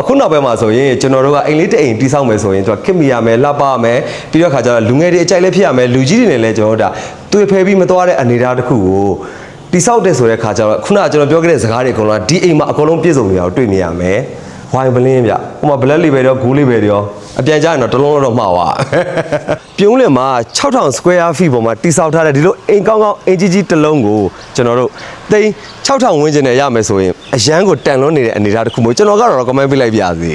အခုနောက်ပိုင်းမှာဆိုရင်ကျွန်တော်တို့ကအိမ်လေးတစ်အိမ်တိဆောက်မယ်ဆိုရင်သူကခစ်မိရမယ်လှပရမယ်ပြီးတော့ခါကျတော့လူငယ်တွေအကြိုက်လည်းဖြစ်ရမယ်လူကြီးတွေနဲ့လည်းကျွန်တော်တို့ဒါတွေ့ဖဲပြီးမသွားတဲ့အနေအထားတစ်ခုကိုတိဆောက်တဲ့ဆိုတဲ့ခါကျတော့ခုနကကျွန်တော်ပြောခဲ့တဲ့စကားတွေအကုန်လုံးကဒီအိမ်မှာအကုန်လုံးပြည့်စုံနေတာကိုတွေ့နေရမယ် ဝိုင်ပလင်းဗျဟိုမှာ black label ရော gold label ရောအပြန်ကြရင်တော့တစ်လုံးတော့မှားသွားပြုံးလင်မှာ6000 square feet ပေါ်မှာတိဆောက်ထားတဲ့ဒီလိုအိမ်ကောင်းကောင်းအင်ကြီးကြီးတစ်လုံးကိုကျွန်တော်တို့သိန်း6000ဝန်းကျင်နဲ့ရမယ်ဆိုရင်အရန်ကိုတန်လွန်းနေတဲ့အနေအထားတစ်ခုမျိုးကျွန်တော်ကတော့ comment ပေးလိုက်ပါစေ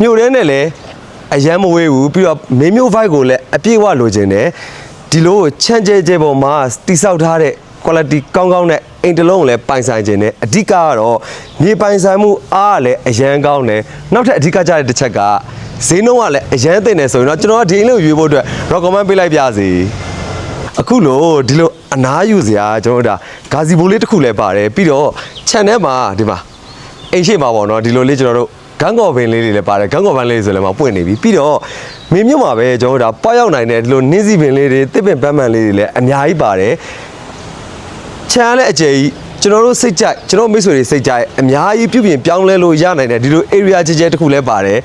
မြို့ထဲနဲ့လည်းအရန်မဝေးဘူးပြီးတော့မင်းမျိုး vibe ကိုလည်းအပြည့်အဝလိုချင်တယ်ဒီလိုချမ်းကျဲကျဲပေါ်မှာတိဆောက်ထားတဲ့ quality ကောင်းကောင်းနဲ့အိမ်တစ်လုံးကိုလည်းပိုင်ဆိုင်ခြင်းနဲ့အဓိကကတော့မြေပိုင်ဆိုင်မှုအားကလည်းအရန်ကောင်းတယ်နောက်ထပ်အဓိကကြတဲ့တစ်ချက်ကဈေးနှုန်းကလည်းအရန်သိနေဆိုရင်တော့ကျွန်တော်ကဒီအိမ်လေးကိုရွေးဖို့အတွက် recommend ပေးလိုက်ပါစေအခုလို့ဒီလိုအနားယူစရာကျွန်တော်တို့ဒါဂါဇီဘိုလေးတစ်ခုလည်းပါတယ်ပြီးတော့ channel မှာဒီမှာအိမ်ရှိမှာပေါ့နော်ဒီလိုလေးကျွန်တော်တို့ဂန်းကော်ပင်လေးတွေလည်းပါတယ်ဂန်းကော်ပန်လေးဆိုလည်းမပွင့်နေပြီပြီးတော့မင်းမြို့မှာပဲကျွန်တော်တို့ဒါပွားရောက်နိုင်တဲ့ဒီလိုနှင်းစီပင်လေးတွေတစ်ပင်ပန်းပန်းလေးတွေလည်းအများကြီးပါတယ် ချမ်းလည်းအကျယ်ကြီးကျွန်တော်တို့စိတ်ကြိုက်ကျွန်တော်မိတ်ဆွေတွေစိတ်ကြိုက်အများကြီးပြုပြင်ပြောင်းလဲလို့ရနိုင်တယ်ဒီလို area ကြီးကျယ်တစ်ခုလည်းပါတယ်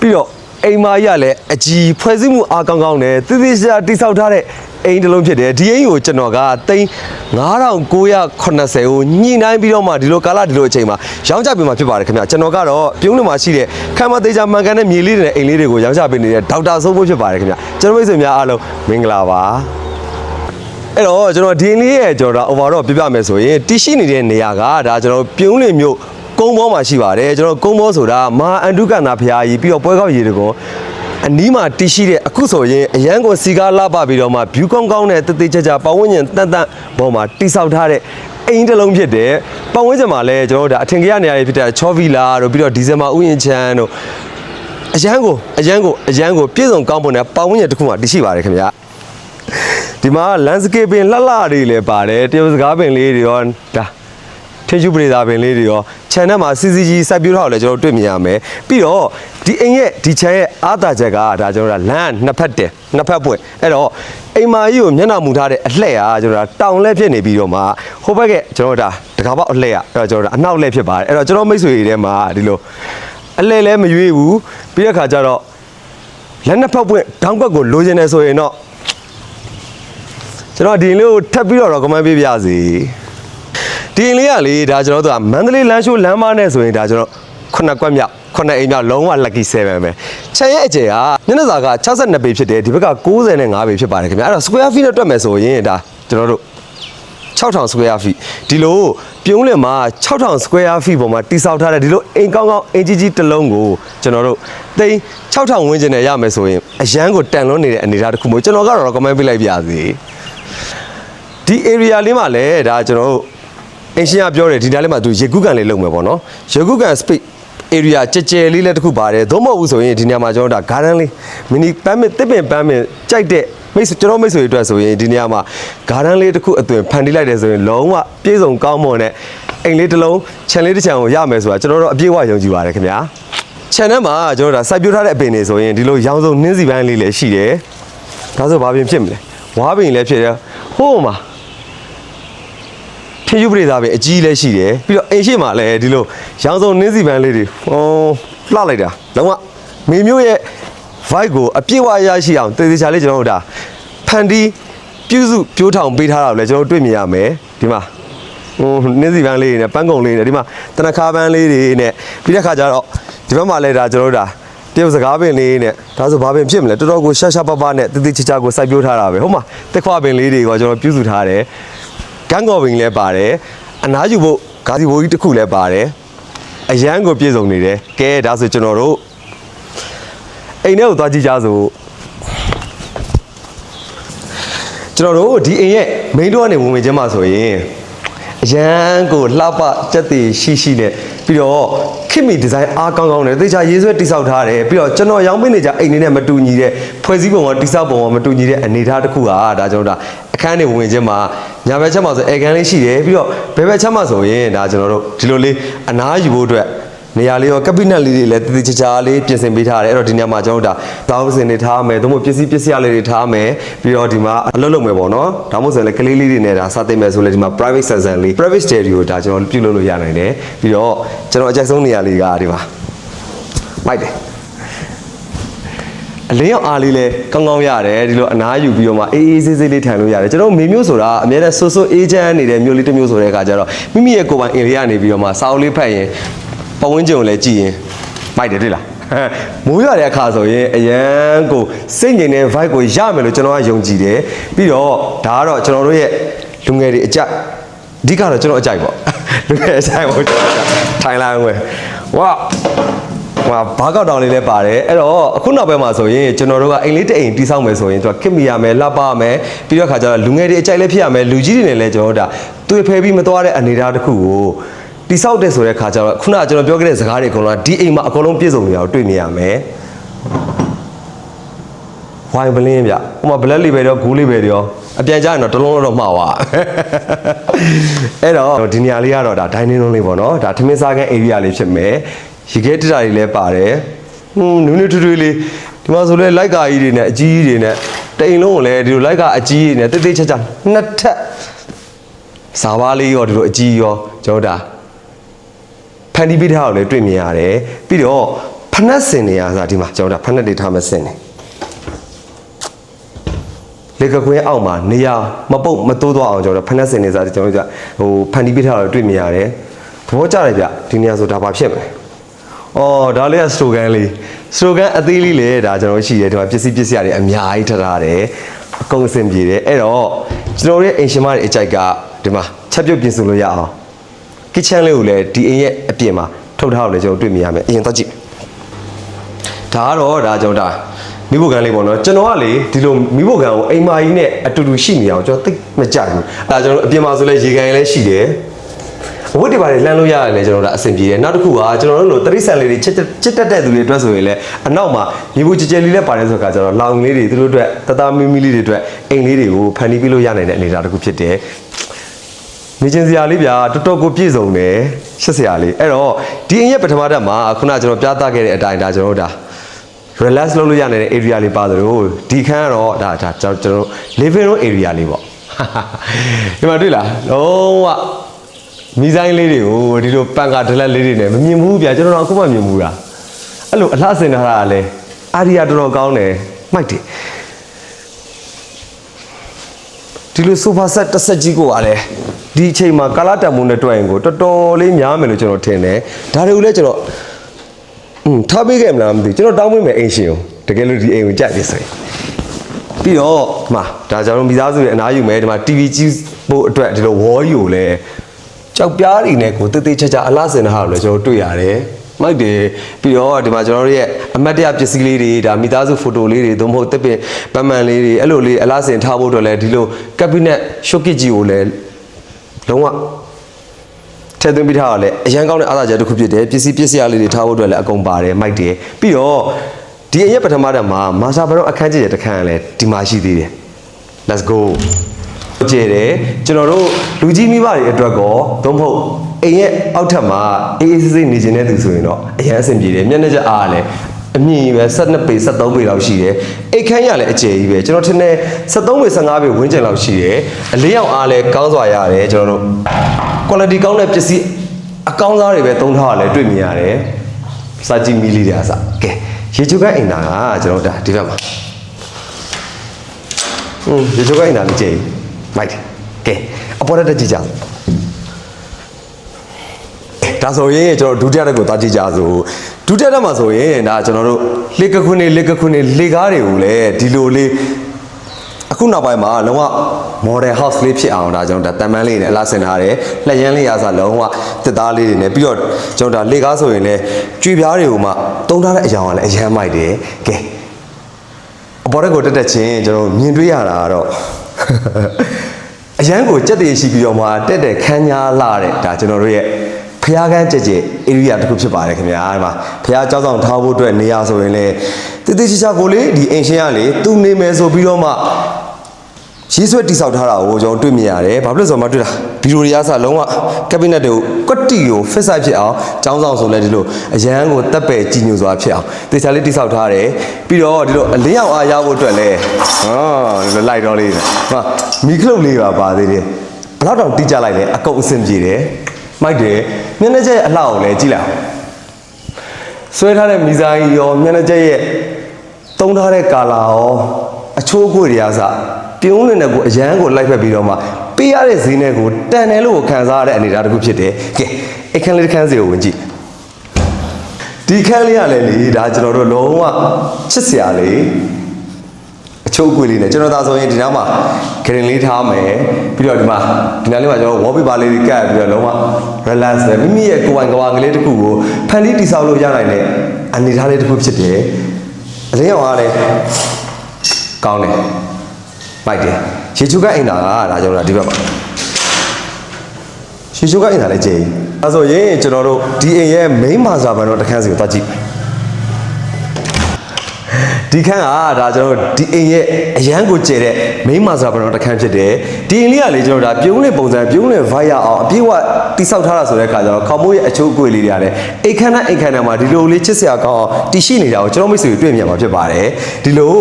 ပြီးတော့အိမ်မာကြီးကလည်းအကြီးဖွဲ့စည်းမှုအားကောင်းကောင်းနဲ့တည်တည်ရှာတိဆောက်ထားတဲ့အိမ်တစ်လုံးဖြစ်တယ်ဒီအိမ်ကိုကျွန်တော်ကသိန်း9980ကိုညှိနှိုင်းပြီးတော့မှဒီလိုကာလဒီလိုအချိန်မှာရောင်းချပေးမှာဖြစ်ပါတယ်ခင်ဗျကျွန်တော်ကတော့ပြုံးနေမှာရှိတဲ့ခမ်းမသေးချာမှန်ကန်တဲ့မြေလေးတွေနဲ့အိမ်လေးတွေကိုရောင်းချပေးနေတဲ့ဒေါက်တာဆုံးဖို့ဖြစ်ပါတယ်ခင်ဗျကျွန်တော်မိတ်ဆွေများအားလုံးမင်္ဂလာပါ အဲ့တော့ကျွန်တော်ဒီလေးရဲ့ကျွန်တော် overall ပြပြမယ်ဆိုရင်တရှိနေတဲ့နေရာကဒါကျွန်တော်ပြုံးလင်မြို့ကုန်းဘောမှာရှိပါတယ်ကျွန်တော်ကုန်းဘောဆိုတာမဟာအန်တုကနာဖရာကြီးပြီးတော့ပွဲကောက်ရေတကွန်အနီးမှာတရှိတဲ့အခုဆိုရင်အရန်ကိုစီကားလှပပြီးတော့မှ view ကောင်းကောင်းနဲ့တသေးချာချာပတ်ဝန်းကျင်တန်တန်ဘောမှာတိဆောက်ထားတဲ့အိမ်တစ်လုံးဖြစ်တယ်ပတ်ဝန်းကျင်မှာလည်းကျွန်တော်တို့ဒါအထင်ကြီးရနေရာတွေဖြစ်တဲ့ချောဗီလာတို့ပြီးတော့ဒီဇင်ဘာဥယျာဉ်ချမ်းတို့အရန်ကိုအရန်ကိုအရန်ကိုပြည့်စုံကောင်းပုံနဲ့ပတ်ဝန်းကျင်တစ်ခုမှတရှိပါတယ်ခင်ဗျာ ဒီမှာ landscape ပင်လှလှတွေလည်းပါတယ်တရုတ်စကားပင်လေးတွေရောဒါထင်းရှုပရိသာပင်လေးတွေရော channel မှာ CCG စိုက်ပျိုးထားကိုလည်းကျွန်တော်တို့တွေ့မြင်ရမယ်ပြီးတော့ဒီအိမ်ရဲ့ဒီ channel ရဲ့အားသာချက်ကဒါကျွန်တော်တို့လမ်းနှစ်ဖက်တယ်နှစ်ဖက်ပွင့်အဲ့တော့အိမ်မာကြီးကိုမျက်နှာမူထားတဲ့အလှည့်အားကျွန်တော်တို့တောင်လဲဖြစ်နေပြီးတော့မှဟိုဘက်ကကျွန်တော်တို့ဒါတကားပေါက်အလှည့်อ่ะအဲ့တော့ကျွန်တော်တို့အနောက်လဲဖြစ်ပါတယ်အဲ့တော့ကျွန်တော်မိတ်ဆွေတွေထဲမှာဒီလိုအလှည့်လဲမရွေးဘူးပြီးတဲ့ခါကျတော့လက်နှစ်ဖက်ပွင့်တောင်ဘက်ကိုလိုချင်တယ်ဆိုရင်တော့ ကျွန်တော်ဒီလေးကိုထပ်ပြီးတော့ recommend ပေးပါစေဒီလေးကလေဒါကျွန်တော်တို့ကမန္တလေးလမ်းရှိုးလမ်းမနဲ့ဆိုရင်ဒါကျွန်တော်ခုနှစ်ကွက်မြောက်ခုနှစ်အိမ်မြောက်လုံးဝ lucky 7ပဲခြံရဲ့အကျယ်ကမျက်နှာစာက62ပေဖြစ်တယ်ဒီဘက်က95ပေဖြစ်ပါတယ်ခင်ဗျအဲ့တော့ square feet နဲ့တွက်မယ်ဆိုရင်ဒါကျွန်တော်တို့6000 square feet ဒီလိုပြုံးလင်မှာ6000 square feet ပေါ်မှာတိဆောက်ထားတဲ့ဒီလိုအိမ်ကောင်းကောင်းအင်ကြီးကြီးတစ်လုံးကိုကျွန်တော်တို့သိန်း6000ဝန်းကျင်နဲ့ရမယ်ဆိုရင်အရန်ကိုတန်လွန်းနေတဲ့အနေအထားတစ်ခုမျိုးကျွန်တော်ကတော့ recommend ပေးလိုက်ပါရစေ ဒီ area လေးမှာလည်းဒါကျွန်တော်တို့အင်ရှင်ကပြောတယ်ဒီနားလေးမှာသူရေကုကန်လေးလုပ်မယ်ပေါ့နော်ရေကုကန် space area ကြဲကြဲလေးလည်းတစ်ခုပါတယ်သို့မဟုတ်ဘူးဆိုရင်ဒီနေရာမှာကျွန်တော်တို့ဒါ garden လေး mini ပန်းမတစ်ပင်ပန်းမကြိုက်တဲ့မိတ်ဆွေကျွန်တော်မိတ်ဆွေတွေအတွက်ဆိုရင်ဒီနေရာမှာ garden လေးတစ်ခုအသွင်ဖန်တီးလိုက်တယ်ဆိုရင်လုံးဝပြည့်စုံကောင်းမွန်တဲ့အိမ်လေးတစ်လုံးခြံလေးတစ်ခြံကိုရမယ်ဆိုတာကျွန်တော်တို့အပြည့်အဝယုံကြည်ပါတယ်ခင်ဗျာ channel မှာကျွန်တော်တို့ဒါစိုက်ပျိုးထားတဲ့အပင်တွေဆိုရင်ဒီလိုရောင်စုံနှင်းစီပန်းလေးလည်းရှိတယ်ဒါဆိုဘာပင်ဖြစ်မလဲဝါပင်လည်းဖြစ်တယ်ဟိုးမှာ ထင်းယူပရိသပဲအကြီးလည်းရှိတယ်ပြီးတော့အိမ်ရှိမှလည်းဒီလိုရောင်စုံနှင်းစီပန်းလေးတွေဟောလှလိုက်တာလုံးဝမေမျိုးရဲ့ vibe ကိုအပြည့်အဝရရှိအောင်တည်တည်ချာလေးကျွန်တော်တို့ဒါဖန်တီးပြုစုပြိုးထောင်ပေးထားတာကိုလည်းကျွန်တော်တို့တွေ့မြင်ရမယ်ဒီမှာဟိုနှင်းစီပန်းလေးတွေနဲ့ပန်းကုံလေးတွေနဲ့ဒီမှာတနခါပန်းလေးတွေနဲ့ပြီးတဲ့ခါကျတော့ဒီဘက်မှာလည်းဒါကျွန်တော်တို့ဒါတရုတ်စကားပင်လေးနဲ့ဒါဆိုဘာပင်ဖြစ်မလဲတော်တော်ကိုရှာရှာပပနဲ့တည်တည်ချာချာကိုစိုက်ပျိုးထားတာပဲဟုတ်မှာတက်ခွာပင်လေးတွေကကျွန်တော်ပြုစုထားတယ် ကန်းကော်ပင်လည်းပါတယ်အနားယူဖို့ဂါစီဘိုးကြီးတစ်ခုလည်းပါတယ်အရန်ကိုပြည့်စုံနေတယ်ကဲဒါဆိုကျွန်တော်တို့အိမ်ထဲကိုသွားကြည့်ကြစို့ကျွန်တော်တို့ဒီအိမ်ရဲ့ main door ကနေဝင်ဝင်ချင်းမှာဆိုရင် အရန်ကိုလှပစက်တည်ရှိရှိနဲ့ပြီးတော့ခင်မီဒီဇိုင်းအားကောင်းကောင်းနဲ့သေချာရေးဆွဲတိစောက်ထားတယ်ပြီးတော့ကျွန်တော်ရောင်းပေးနေကြအိမ်နေနဲ့မတူညီတဲ့ဖွဲ့စည်းပုံကတိစောက်ပုံကမတူညီတဲ့အနေအထားတစ်ခုဟာဒါကျွန်တော်တို့ဒါအခန်းနေဝင်ဝင်ချင်းမှာညာဘက်ချက်မှာဆိုအဲကန်လေးရှိတယ်ပြီးတော့ဘယ်ဘက်ချက်မှာဆိုရင်ဒါကျွန်တော်တို့ဒီလိုလေးအနားယူဖို့အတွက် နေရာလေးရောကပိနက်လေးတွေလည်းတည်တည်ချာချာလေးပြင်ဆင်ပေးထားတယ်အဲ့တော့ဒီနေရာမှာကျွန်တော်တို့ဒါတောင်းစင်တွေထားမယ်သို့မဟုတ်ပစ္စည်းပစ္စည်းလေးတွေထားမယ်ပြီးတော့ဒီမှာအလုပ်လုပ်မယ်ပေါ့နော်ဒါမှမဟုတ်ဆိုရင်လည်းကလေးလေးတွေနဲ့ဒါစသိမယ်ဆိုလည်းဒီမှာ private session လေး private stereo ဒါကျွန်တော်ပြုလုပ်လို့ရနိုင်တယ်ပြီးတော့ကျွန်တော်အကြိုက်ဆုံးနေရာလေးကဒီမှာမိုက်တယ်အလင်းရောက်အားလေးလဲကောင်းကောင်းရတယ်ဒီလိုအနားယူပြီးတော့မှအေးအေးဆေးဆေးလေးထိုင်လို့ရတယ်ကျွန်တော်မေမျိုးဆိုတာအများနဲ့ဆိုးဆိုးအေးချမ်းနေတဲ့မျိုးလေးတစ်မျိုးဆိုတဲ့အခါကျတော့မိမိရဲ့ကိုယ်ပိုင်အိမ်လေးကနေပြီးတော့မှစာအုပ်လေးဖတ်ရင် ပတ်ဝန်းကျင်ကိုလည်းကြည့်ရင်မိုက်တယ်တွေ့လားဟမ်မိုးရတဲ့အခါဆိုရင်အရန်ကိုစိတ်ငြိမ်တဲ့ vibe ကိုရမယ်လို့ကျွန်တော်ကယုံကြည်တယ်ပြီးတော့ဒါကတော့ကျွန်တော်တို့ရဲ့လူငယ်တွေအကြိုက်အဓိကတော့ကျွန်တော်အကြိုက်ပေါ့လူငယ်အကြိုက်ပေါ့ကျွန်တော်ထိုင်လာအောင်ပဲဝါဟိုဘာကောက်တောင်လေးလည်းပါတယ်အဲ့တော့အခုနောက်ပိုင်းမှာဆိုရင်ကျွန်တော်တို့ကအိမ်လေးတစ်အိမ်တိဆောက်မယ်ဆိုရင်သူကခင်မိရမယ်လှပရမယ်ပြီးတော့ခါကျတော့လူငယ်တွေအကြိုက်လည်းဖြစ်ရမယ်လူကြီးတွေနဲ့လည်းကျွန်တော်တို့ဒါတွေ့ဖဲပြီးမသွားတဲ့အနေအထားတစ်ခုကို တိဆောက်တဲ့ဆိုတဲ့ခါကျတော့ခုနကကျွန်တော်ပြောခဲ့တဲ့စကားတွေအကုန်လုံးကဒီအိမ်မှာအကုန်လုံးပြည့်စုံနေတာကိုတွေ့နေရမယ်ဝိုင်ဘလင်းဗျဟိုမှာဘလက်လေးပဲတော့ဂူးလေးပဲတော့အပြန်ကြရင်တော့တစ်လုံးတော့မှားသွားအဲ့တော့ဒီနေရာလေးကတော့ဒါ dining room လေးပေါ့နော်ဒါထမင်းစားခန်း area လေးဖြစ်မယ်ရေခဲတက်တာတွေလည်းပါတယ်ဟွန်းနူးနူးထွေးထွေးလေးဒီမှာဆိုလဲလိုက်ကာကြီးတွေနဲ့အကြီးကြီးတွေနဲ့တအိမ်လုံးကိုလည်းဒီလိုလိုက်ကာအကြီးကြီးတွေနဲ့တိတ်တိတ်ချာချာနှစ်ထပ်စာပါလေးရောဒီလိုအကြီးရောကျွန်တော်ဒါ ဖန်တီးပေးထားတာကိုလည်းတွေ့မြင်ရတယ်ပြီးတော့ဖနက်စင်နေရဆိုတာဒီမှာကျွန်တော်တို့ဖနက်တွေထားမစင်နေလေကကွင်းအောက်မှာနေရမပုတ်မတိုးသွားအောင်ကျွန်တော်တို့ဖနက်စင်နေစားကျွန်တော်တို့ကဟိုဖန်တီးပေးထားတာကိုတွေ့မြင်ရတယ်သဘောကျတယ်ဗျဒီနေရာဆိုဒါဘာဖြစ်မလဲအော်ဒါလေးကစတိုကန်လေးစတိုကန်အသေးလေးလေဒါကျွန်တော်တို့ရှိတယ်ဒီမှာပစ္စည်းပစ္စည်းတွေအများကြီးထားထားတယ်အကုန်အစင်ပြေတယ်အဲ့တော့ကျွန်တော်တို့ရဲ့အင်ရှင်မတွေအကြိုက်ကဒီမှာချက်ပြုတ်ပြင်ဆင်လို့ရအောင် kitchen လေးကိုလည်းဒီအိမ်ရဲ့အ ပြင်မှာထုတ်ထားလို့လည်းကျွန်တော်တွေ့မြင်ရမယ်အရင်တော့ကြည့်ဒါကတော့ဒါကျွန်တော်ဒါမိဖို့ကန်လေးပေါ့နော်ကျွန်တော်ကလေဒီလိုမိဖို့ကန်ကိုအိမ်မာကြီးနဲ့အတူတူရှိနေအောင်ကျွန်တော်သိမကြိုက်ဘူးအဲဒါကျွန်တော်အပြင်မှာဆိုလဲရေကန်လည်းရှိတယ်အဝတ်တွေပါလေလှမ်းလို့ရတယ်လေကျွန်တော်တို့အဆင်ပြေတယ်နောက်တစ်ခုကကျွန်တော်တို့လိုတရိษံလေးတွေချစ်ချစ်တက်တဲ့သူတွေအတွက်ဆိုရင်လည်းအနောက်မှာမြေဘူးကြကြလေးလည်းပါတယ်ဆိုတော့ကျွန်တော်လောင်လေးတွေသူတို့အတွက်တသားမီမီလေးတွေအတွက်အိမ်လေးတွေကိုဖန်တီးပေးလို့ရနိုင်တဲ့အနေအထားတစ်ခုဖြစ်တယ်နေချင်းစရာလေးဗျာတော်တော်ကိုပြည့်စုံတယ် ရှစ်စရာလေးအဲ့တော့ဒီအင်းရဲ့ပထမတက်မှာခုနကျွန်တော်ပြသခဲ့တဲ့အတိုင်းဒါကျွန်တော်တို့ဒါ relax လုပ်လို့ရနေတဲ့ area လေးပါသလိုဒီခန်းကတော့ဒါဒါကျွန်တော်ကျွန်တော် living room area လေးပေါ့ဒီမှာတွေ့လားလုံးဝမီဇိုင်းလေးတွေကိုဒီလိုပန်ကာဒလက်လေးတွေနဲ့မမြင်ဘူးဗျာကျွန်တော်တော့အခုမှမြင်ဘူးတာအဲ့လိုအလှဆင်ထားတာကလည်းအာရီယာတော်တော်ကောင်းတယ်မိုက်တယ် ဒီလိုဆိုဖာဆက်တစ်ဆက်ကြီးကိုကလည်းဒီအချိန်မှာကာလာတန်မိုးနဲ့တွေ့ရင်ကိုတော်တော်လေးများမယ်လို့ကျွန်တော်ထင်တယ်ဒါတွေကိုလည်းကျွန်တော်อืมထားပေးခဲ့မလားမသိဘူးကျွန်တော်တောင်းပေးမယ်အိမ်ရှင်ကိုတကယ်လို့ဒီအိမ်ကိုကြိုက်တယ်ဆိုရင်ပြီးတော့ဒီမှာဒါကျွန်တော်မိသားစုရဲ့အနားယူမယ်ဒီမှာ TV ကြည့်ဖို့အတွက်ဒီလိုဝေါ်ယူကိုလည်းကြောက်ပြားတွေနဲ့ကိုတေးသေးချာချာအလားစင်တာကိုလည်းကျွန်တော်တွေ့ရတယ် မိုက်တယ်ပြီးတော့ဒီမှာကျွန်တော်တို့ရဲ့အမတ်တရပစ္စည်းလေးတွေဒါမိသားစုဖိုတိုလေးတွေသို့မဟုတ်တစ်ပင်ပန်းမန်လေးတွေအဲ့လိုလေးအလားစင်ထားဖို့အတွက်လည်းဒီလိုကက်ဘိနက်ရှုပ်ကစ်ကြီးကိုလည်းလုံးဝထည့်သွင်းပြီးထားရလဲအရန်ကောင်းတဲ့အားသာချက်တစ်ခုဖြစ်တယ်ပစ္စည်းပစ္စည်းလေးတွေထားဖို့အတွက်လည်းအကုန်ပါတယ်မိုက်တယ်ပြီးတော့ဒီအရက်ပထမတက်မှာမာစာဘရောအခန်းကြီးတဲ့တစ်ခန်းလည်းဒီမှာရှိသေးတယ် let's go ကျဲတယ်ကျွန်တော်တို့လူကြီးမိဘတွေအတွက်ကောသို့မဟုတ်အိမ်ရဲ့အောက်ထပ်မှာအေးအေးဆေးဆေးနေခြင်းတဲ့သူဆိုရင်တော့အရင်အဆင်ပြေတယ်မျက်နှာချက်အားလည်းအမြင့်ကြီးပဲ12ပေ73ပေလောက်ရှိတယ်အိတ်ခမ်းရလည်းအကျယ်ကြီးပဲကျွန်တော်ထင်တယ်73ပေ15ပေဝန်းကျင်လောက်ရှိတယ်အလေးရောက်အားလည်းကောင်းစွာရတယ်ကျွန်တော်တို့ quality ကောင်းတဲ့ပစ္စည်းအကောင်းစားတွေပဲသုံးထားရလဲတွေ့မြင်ရတယ်စာကြည့်မီလီတွေအစကဲရေချိုကအိမ်နာကကျွန်တော်တို့ဒါဒီဘက်မှာอืมရေချိုကအိမ်နာလေးကြည့်မို က်ကဲအပေါ်တက်ကြည့်ကြစို့ဒါဆိုရင်ကျွန်တော်ဒုတိယတက်ကိုသွားကြည့်ကြစို့ဒုတိယတက်မှာဆိုရင်ဒါကျွန်တော်တို့လေကခွန်းနေလေကခွန်းနေလေကားတွေကိုလည်းဒီလိုလေးအခုနောက်ပိုင်းမှာလုံးဝ model house လေးဖြစ်အောင်ဒါကျွန်တော်ဒါတန်မန်းလေးနဲ့အလားဆင်ထားတယ်လက်ရန်လေးရစားလုံးဝတစ်သားလေးတွေနဲ့ပြီးတော့ကျွန်တော်ဒါလေကားဆိုရင်လည်းကြွေပြားတွေကိုမှတုံးထားတဲ့အကြောင်းကလည်းအရန်မိုက်တယ်ကဲအပေါ်တက်ကိုတက်တက်ချင်းကျွန်တော်မြင်တွေ့ရတာကတော့ အရန်ကိုကြက်တည်ရှိပြီးတော့မှတက်တဲ့ခန်းညာလာတဲ့ဒါကျွန်တော်တို့ရဲ့ဖျားကန်းကြက်ကြက် area တစ်ခုဖြစ်ပါတယ်ခင်ဗျာဒီမှာဖျားကြောက်ဆောင်ထားဖို့အတွက်နေရာဆိုရင်လေတိတိကျကျကိုလေဒီအင်ရှင်ကလေသူနေမယ်ဆိုပြီးတော့မှ ရေးဆွဲတိဆောက်ထားတာကိုကျွန်တော်တွေ့မြင်ရတယ်ဘာဖြစ်လို့လဲဆိုတော့မတွေ့တာဗီဒီယိုတွေကစလုံးဝကက်ဘိနက်တွေကိုကွက်တီကို fit size ဖြစ်အောင်ចောင်းဆောင်ဆိုလဲဒီလိုအရန်ကိုတက်ပယ်ကြည်ညိုစွာဖြစ်အောင်တေချာလေးတိဆောက်ထားတယ်ပြီးတော့ဒီလိုအလင်းအောင်အားရဖို့အတွက်လဲဟောဒီလိုလိုက်တော့လေးဟာမီကလုတ်လေးပါပါသေးတယ်ဘယ်တော့တောင်တိကျလိုက်လဲအကုန်အဆင်ပြေတယ်မိုက်တယ်မျက်နှာကျက်အလှအောင်လဲကြည့်လိုက်အောင်ဆွဲထားတဲ့မီဇိုင်းရောမျက်နှာကျက်ရဲ့တုံးထားတဲ့ကာလာရောအချိုးအကွေတွေကစ ပြုံးနေတဲ့ကိုအရန်ကိုလိုက်ဖက်ပြီးတော့မှပေးရတဲ့ဈေးနဲ့ကိုတန်တယ်လို့ခံစားရတဲ့အနေအထားတစ်ခုဖြစ်တယ်ကဲအခန်းလေးတစ်ခန်းစီကိုဝင်ကြည့်ဒီခန်းလေးရလဲလေဒါကျွန်တော်တို့လုံးဝချစ်စရာလေးအချိုးအကွေလေးနဲ့ကျွန်တော်သာဆိုရင်ဒီနားမှာဂရင်လေးထားမယ်ပြီးတော့ဒီမှာဒီနားလေးမှာကျွန်တော် wallpaper လေးတွေကပ်ပြီးတော့လုံးဝ relax နဲ့မိမိရဲ့ကိုယ်ပိုင်ကဘာကလေးတစ်ခုကိုဖန်တီးတည်ဆောက်လို့ရနိုင်တဲ့အနေအထားလေးတစ်ခုဖြစ်တယ်အလင်းရောင်ကလည်းကောင်းတယ် မိုက်တယ်ရေချူကအိမ်သာကဒါကျွန်တော်တို့ဒီဘက်မှာရှီရှုကအိမ်သာလည်းကြည်အဲဆိုရင်ကျွန်တော်တို့ဒီအိမ်ရဲ့ main master ဘန်တော့တခန်းစီကိုသွားကြည့် ဒီခန်းကဒါကျွန်တော်တို့ဒီအိမ်ရဲ့အရန်ကိုကျဲတဲ့ main master ဘန်တော့တခန်းဖြစ်တယ်ဒီအိမ်လေးကလေကျွန်တော်တို့ဒါပြုံးလင်ပုံစံပြုံးလင် vibe ရအောင်အပြည့်အဝတိဆောက်ထားတာဆိုတဲ့အခါကျတော့ခေါမိုးရဲ့အချိုးအကွေလေးတွေကလည်းအိမ်ခန်းနဲ့အိမ်ခန်းထဲမှာဒီလိုလေးချစ်စရာကောင်းအောင်တည်ရှိနေတာကိုကျွန်တော်မိတ်ဆွေတွေတွေ့မြင်မှာဖြစ်ပါတယ်ဒီလို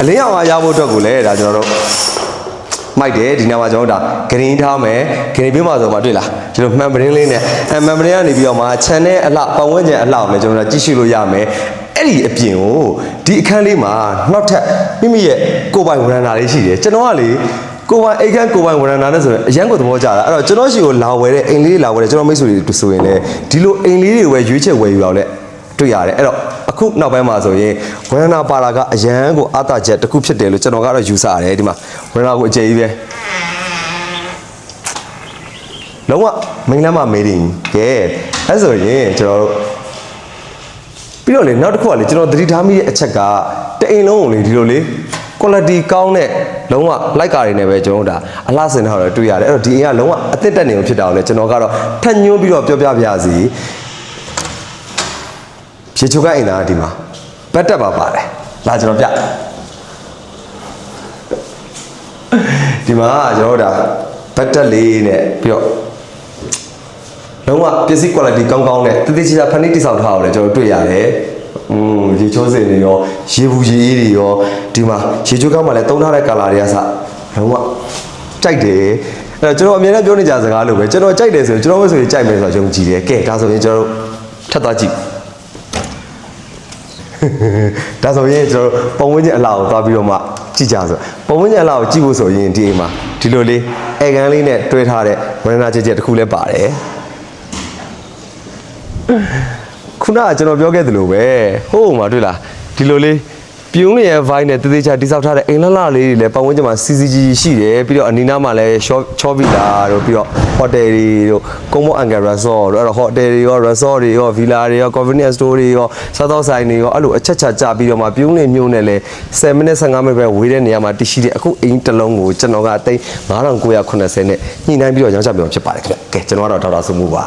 အလင်းအောင်အားရဖို့အတွက်ကိုလည်းဒါကျွန်တော်တို့မိုက်တယ်ဒီနားမှာကျွန်တော်တို့ဒါဂရင်းထားမယ်ဂရင်းပြင်းမှာဆိုမှတွေ့လားကျွန်တော်မှန်ပရင်းလေးနဲ့အဲမှန်ပရင်းကနေပြီးတော့မှခြံတဲ့အလှပတ်ဝန်းကျင်အလှကိုလည်းကျွန်တော်တို့ကြည့်ရှုလို့ရမယ် အဲ့ဒီအပြင်ကိုဒီအခန်းလေးမှာနောက်ထပ်မိမိရဲ့ကိုယ်ပိုင်ဝရဏာလေးရှိတယ်ကျွန်တော်ကလေကိုယ်ပိုင်အိတ်ခန်းကိုယ်ပိုင်ဝရဏာနဲ့ဆိုရင်အရန်ကိုသဘောကျတာအဲ့တော့ကျွန်တော်ရှိကိုလာဝယ်တဲ့အိမ်လေးတွေလာဝယ်တဲ့ကျွန်တော်မိတ်ဆွေတွေဆိုရင်လည်းဒီလိုအိမ်လေးတွေဝယ်ရွေးချက်ဝယ်ယူအောင်လဲတွေ့ရတယ်အဲ့တော့အခုနောက်ပိုင်းမှာဆိုရင်ဝရဏပါလာကအရန်ကိုအာတာချက်တစ်ခုဖြစ်တယ်လို့ကျွန်တော်ကတော့ယူဆရတယ်ဒီမှာဝရဏကိုအကျယ်ကြီးပဲလုံးဝမိန်းလမ်းမှာမေးတယ်ကဲအဲ့ဆိုရင်ကျွန်တော်တို့ ပြီးတော့လေနောက်တစ်ခုကလေကျွန်တော်သတိထားမိတဲ့အချက်ကတအိမ်လုံးကိုလေဒီလိုလေ quality ကောင်းတဲ့လုံးဝလိုက်ကာတွေနဲ့ပဲကျွန်တော်တို့ဒါအလှဆင်ထားတော့တွေ့ရတယ်အဲ့တော့ဒီအိမ်ကလုံးဝအသစ်တက်နေလို့ဖြစ်တာကိုလေကျွန်တော်ကတော့ထက်ညွှန်းပြီးတော့ပြောပြပြပါစီရေချိုကအိမ်သားကဒီမှာဘတ်တက်ပါပါတယ်လာကျွန်တော်ပြဒီမှာကျွန်တော်တို့ဒါဘတ်တက်လေးနဲ့ပြီးတော့ လုံးဝပစ္စည်း quality ကောင်းကောင်းနဲ့တည်တည်ချာချာဖန်တီးတိဆောက်ထားအောင်လည်းကျွန်တော်တွေ့ရတယ်อืมရေချိုးစင်တွေရောရေဘူးရေအေးတွေရောဒီမှာရေချိုးကောင်းမှလည်းတုံးထားတဲ့ color တွေကစလုံးဝကြိုက်တယ်အဲ့တော့ကျွန်တော်အမြဲတမ်းပြောနေကြစကားလို့ပဲကျွန်တော်ကြိုက်တယ်ဆိုရင်ကျွန်တော်ပဲဆိုရင်ကြိုက်မယ်ဆိုတော့ယုံကြည်တယ်ကဲဒါဆိုရင်ကျွန်တော်တို့ထပ်သွားကြည့်ဒါဆိုရင်ကျွန်တော်ပုံဝန်းကျင်အလားကိုသွားပြီးတော့မှကြည့်ကြဆိုပုံဝန်းကျင်အလားကိုကြည့်ဖို့ဆိုရင်ဒီအိမ်မှာဒီလိုလေးအဲကန်လေးနဲ့တွဲထားတဲ့ဝရဏကြက်ကြက်တစ်ခုလည်းပါတယ် ခုနကကျွန်တော်ပြောခဲ့သလိုပဲဟိုးမှာတွေ့လားဒီလိုလေးပြုံးလေးရဲ့ vibe နဲ့တသေးချာတိဆောက်ထားတဲ့အိမ်လန်းလာလေးတွေလည်းပတ်ဝန်းကျင်မှာစီစီကြီးကြီးရှိတယ်ပြီးတော့အနီးနားမှာလည်းချောချောဗီလာတို့ပြီးတော့ဟိုတယ်တွေတို့ကုန်းမောအန်ဂယ်ရက်ဆော့တို့အဲ့တော့ဟိုတယ်တွေရောရက်ဆော့တွေရောဗီလာတွေရော convenience store တွေရောစားသောက်ဆိုင်တွေရောအဲ့လိုအချက်ချာကြပြီးတော့မှပြုံးလေးမြုံနဲ့လည်း10မိနစ်15မိနစ်ပဲဝေးတဲ့နေရာမှာတရှိတဲ့အခုအိမ်တစ်လုံးကိုကျွန်တော်ကအသိန်း9980နဲ့ညှိနှိုင်းပြီးတော့ရောင်းချပြမှာဖြစ်ပါတယ်ခင်ဗျကဲကျွန်တော်ကတော့ဒေါက်တာစုမှုပါ